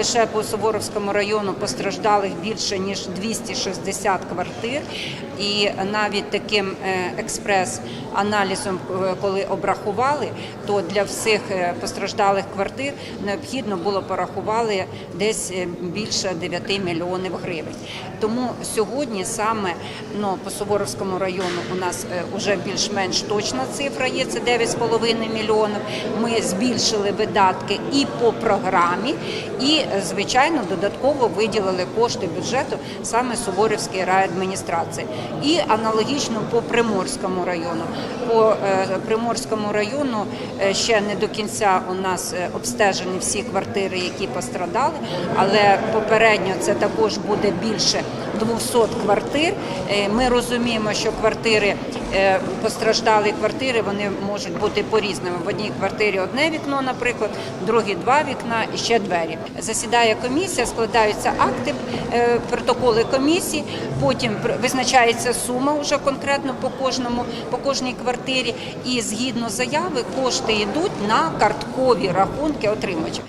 лише по Суворовському району постраждалих більше ніж 260 квартир. І навіть таким е, експрес-аналізом, е, коли обрахували, то для всіх е, постраждалих квартир необхідно було порахували десь більше 9 мільйонів гривень. Тому сьогодні саме ну, по Суворовському району у нас вже більш-менш точна цифра є, це 9,5 мільйонів. Ми збільшили видатки і по програмі, і, звичайно, додатково виділили кошти бюджету саме Суворівській райадміністрації. І аналогічно по Приморському району. По е, Приморському району е, ще не до кінця у нас е, обстежені всі квартири, які пострадали, але попередньо це також буде більше 200 квартир. Е, Ми розуміємо, що квартири е, постраждалі квартири вони можуть бути по-різному. В одній квартирі одне вікно, наприклад, в другій два вікна і ще двері. Засідає комісія, складаються акти, е, протоколи комісії. Потім визначається сума вже конкретно по кожному, по кожній квартирі. І згідно заяви кошти йдуть на карткові рахунки отримувачів.